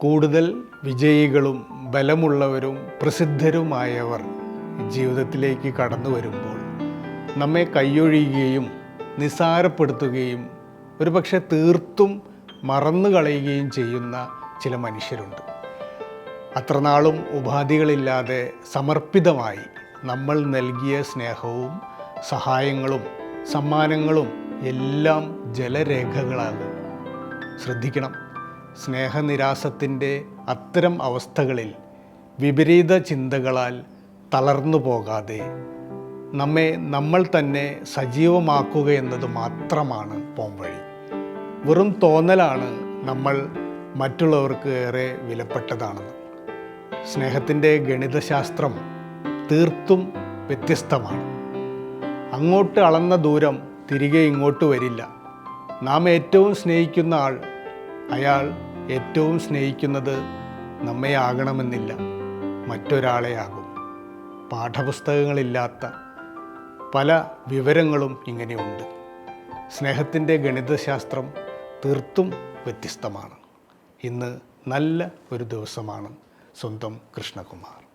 കൂടുതൽ വിജയികളും ബലമുള്ളവരും പ്രസിദ്ധരുമായവർ ജീവിതത്തിലേക്ക് കടന്നു വരുമ്പോൾ നമ്മെ കൈയൊഴിയുകയും നിസാരപ്പെടുത്തുകയും ഒരുപക്ഷെ തീർത്തും മറന്നു കളയുകയും ചെയ്യുന്ന ചില മനുഷ്യരുണ്ട്. അത്രനാളും ഉപാധികളില്ലാതെ സമർപ്പിതമായി നമ്മൾ നൽകിയ സ്നേഹവും സഹായങ്ങളും സമ്മാനങ്ങളും എല്ലാം ജലരേഖകളാകും. ശ്രദ്ധിക്കണം. സ്നേഹനിരാസത്തിന്റെ അത്തരം അവസ്ഥകളിൽ വിപരീത ചിന്തകളാൽ തളർന്നു പോകാതെ നമ്മെ നമ്മൾ തന്നെ സജീവമാക്കുക എന്നത് മാത്രമാണ് പോംവഴി. വെറും തോന്നലാണ് നമ്മൾ മറ്റുള്ളവർക്ക് ഏറെ വിലപ്പെട്ടതാണെന്ന്. സ്നേഹത്തിന്റെ ഗണിതശാസ്ത്രം തീർത്തും വ്യത്യസ്തമാണ്. അങ്ങോട്ട് അളന്ന ദൂരം തിരികെ ഇങ്ങോട്ട് വരില്ല. നാം ഏറ്റവും സ്നേഹിക്കുന്ന ആൾ അയാൾ ഏറ്റവും സ്നേഹിക്കുന്നത് നമ്മെ ആകണമെന്നില്ല മറ്റൊരാളെ ആകും പാഠപുസ്തകങ്ങളില്ലാത്ത പല വിവരങ്ങളും ഇങ്ങനെയുണ്ട്. സ്നേഹത്തിന്റെ ഗണിതശാസ്ത്രം തീർത്തും വ്യത്യസ്തമാണ്. ഇന്ന് നല്ല ഒരു ദിവസമാണ് സ്വന്തം കൃഷ്ണകുമാർ.